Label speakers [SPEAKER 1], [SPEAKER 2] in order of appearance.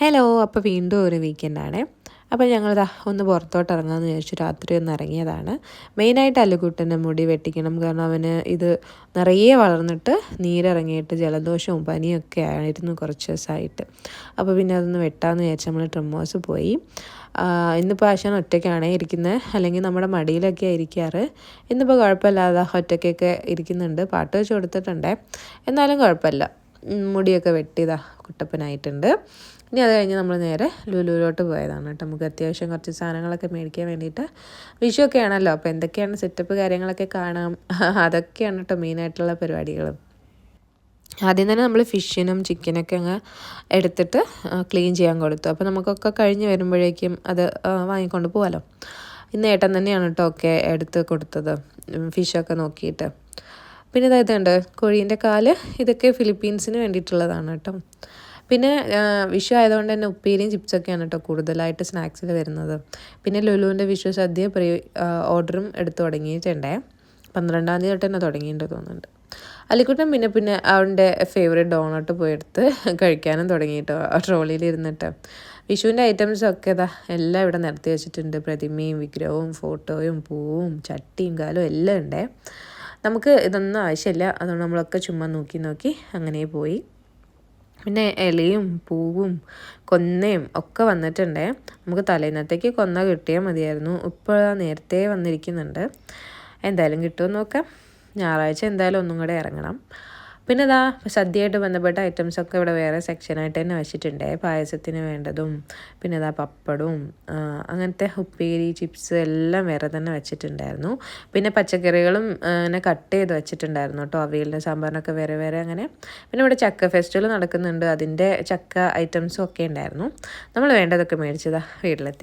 [SPEAKER 1] Hello അപ്പോൾ വീണ്ടും ഒരു വീക്കെൻഡാണ് അപ്പോൾ ഞങ്ങളിതാ ഒന്ന് പുറത്തോട്ട് ഇറങ്ങാമെന്ന് വിചാരിച്ചു രാത്രി ഒന്ന് ഇറങ്ങിയതാണ്. മെയിനായിട്ട് അല്ലുകുട്ടന്റെ മുടി വെട്ടിക്കണം. കാരണം അവന് ഇത് നിറയെ വളർന്നിട്ട് നീരിറങ്ങിയിട്ട് ജലദോഷവും പനിയൊക്കെ ആയിരുന്നു കുറച്ച് ദിവസമായിട്ട് അപ്പോൾ പിന്നെ അതൊന്ന് വെട്ടാമെന്ന് വിചാരിച്ച് നമ്മൾ ട്രിമ്മോസ് പോയി. ഇന്നിപ്പോൾ ആശാൻ ഒറ്റയ്ക്കാണ് ഇരിക്കുന്നത് അല്ലെങ്കിൽ നമ്മുടെ മടിയിലൊക്കെ ഇരിക്കാറ്. ഇന്നിപ്പോൾ കുഴപ്പമില്ലാതെ ഒറ്റയ്ക്കൊക്കെ ഇരിക്കുന്നുണ്ട്. പാട്ട് വെച്ച് കൊടുത്തിട്ടുണ്ട്. എന്നാലും കുഴപ്പമില്ല. മുടിയൊക്കെ വെട്ടിയതാ കുട്ടപ്പനായിട്ടുണ്ട്. ഇനി അത് കഴിഞ്ഞ് നമ്മൾ നേരെ ലുലുവിലോട്ട് പോയതാണ് കേട്ടോ. നമുക്ക് അത്യാവശ്യം കുറച്ച് സാധനങ്ങളൊക്കെ മേടിക്കാൻ വേണ്ടിയിട്ട് വിഷു ഒക്കെ ആണല്ലോ അപ്പോൾ എന്തൊക്കെയാണ് സെറ്റപ്പ് കാര്യങ്ങളൊക്കെ കാണാം? അതൊക്കെയാണ് കേട്ടോ മെയിനായിട്ടുള്ള പരിപാടികൾ ആദ്യം തന്നെ നമ്മൾ ഫിഷിനും ചിക്കനൊക്കെ അങ്ങ് എടുത്തിട്ട് ക്ലീൻ ചെയ്യാൻ കൊടുത്തു. അപ്പോൾ നമുക്കൊക്കെ കഴിഞ്ഞ് വരുമ്പോഴേക്കും അത് വാങ്ങിക്കൊണ്ട് പോകാമല്ലോ ഇന്ന് ഏട്ടൻ തന്നെയാണ് കേട്ടോ ഒക്കെ എടുത്ത് കൊടുത്തത് ഫിഷൊക്കെ നോക്കിയിട്ട്. പിന്നെ ഇതായത് കണ്ട് കോഴീന്റെ കാൽ ഇതൊക്കെ ഫിലിപ്പീൻസിന് വേണ്ടിയിട്ടുള്ളതാണ് കേട്ടോ. പിന്നെ വിഷു ആയതുകൊണ്ട് തന്നെ ഉപ്പേരിയും ചിപ്സൊക്കെയാണ് കേട്ടോ കൂടുതലായിട്ട് സ്നാക്സിൽ വരുന്നത്. പിന്നെ ലുലുവിന്റെ വിഷു സദ്യ പ്രീ ഓർഡറും എടുത്തു തുടങ്ങിയിട്ടുണ്ടേ. പന്ത്രണ്ടാം തീയതി തൊട്ട് തന്നെ തുടങ്ങിയിട്ടുണ്ട് തോന്നുന്നുണ്ട്. അലിക്കുട്ടൻ പിന്നെ പിന്നെ അവന്റെ ഫേവറേറ്റ് ഡോണട്ട് പോയെടുത്ത് കഴിക്കാനും തുടങ്ങിയിട്ടോ ട്രോളിയിൽ ഇരുന്നിട്ട്. വിഷുവിന്റെ ഐറ്റംസൊക്കെ ഇതാ എല്ലാം ഇവിടെ നിർത്തി വെച്ചിട്ടുണ്ട്. പ്രതിമയും വിഗ്രഹവും ഫോട്ടോയും പൂവും ചട്ടിയും കാലും എല്ലാം ഉണ്ടേ. നമുക്ക് ഇതൊന്നും ആവശ്യമില്ല. അതുകൊണ്ട് നമ്മളൊക്കെ ചുമ്മാ നോക്കി നോക്കി അങ്ങനെ പോയി. പിന്നെ ഇലയും പൂവും കൊന്നയും ഒക്കെ വന്നിട്ടുണ്ട്. നമുക്ക് തലേന്നത്തേക്ക് കൊന്ന കിട്ടിയാൽ മതിയായിരുന്നു. ഇപ്പോൾ നേരത്തെ വന്നിരിക്കുന്നുണ്ട്. എന്തായാലും കിട്ടുമെന്ന് നോക്കാം. ഞായറാഴ്ച എന്തായാലും ഒന്നും കൂടെ ഇറങ്ങണം. പിന്നെ ഇതാ സദ്യയായിട്ട് ബന്ധപ്പെട്ട ഐറ്റംസൊക്കെ ഇവിടെ വേറെ സെക്ഷനായിട്ട് തന്നെ വെച്ചിട്ടുണ്ട്. പായസത്തിന് വേണ്ടതും പിന്നെ ഇതാ പപ്പടവും അങ്ങനത്തെ ഉപ്പേരി ചിപ്സ് എല്ലാം വേറെ തന്നെ വെച്ചിട്ടുണ്ടായിരുന്നു. പിന്നെ പച്ചക്കറികളും ഇങ്ങനെ കട്ട് ചെയ്ത് വെച്ചിട്ടുണ്ടായിരുന്നു കേട്ടോ. അവയിലെ സാമ്പാറിനൊക്കെ വേറെ വേറെ അങ്ങനെ. പിന്നെ ഇവിടെ ചക്ക ഫെസ്റ്റിവൽ നടക്കുന്നുണ്ട്. അതിന്റെ ചക്ക ഐറ്റംസും ഒക്കെ ഉണ്ടായിരുന്നു. നമ്മൾ വേണ്ടതൊക്കെ മേടിച്ചതാ വീട്ടിലെത്തി.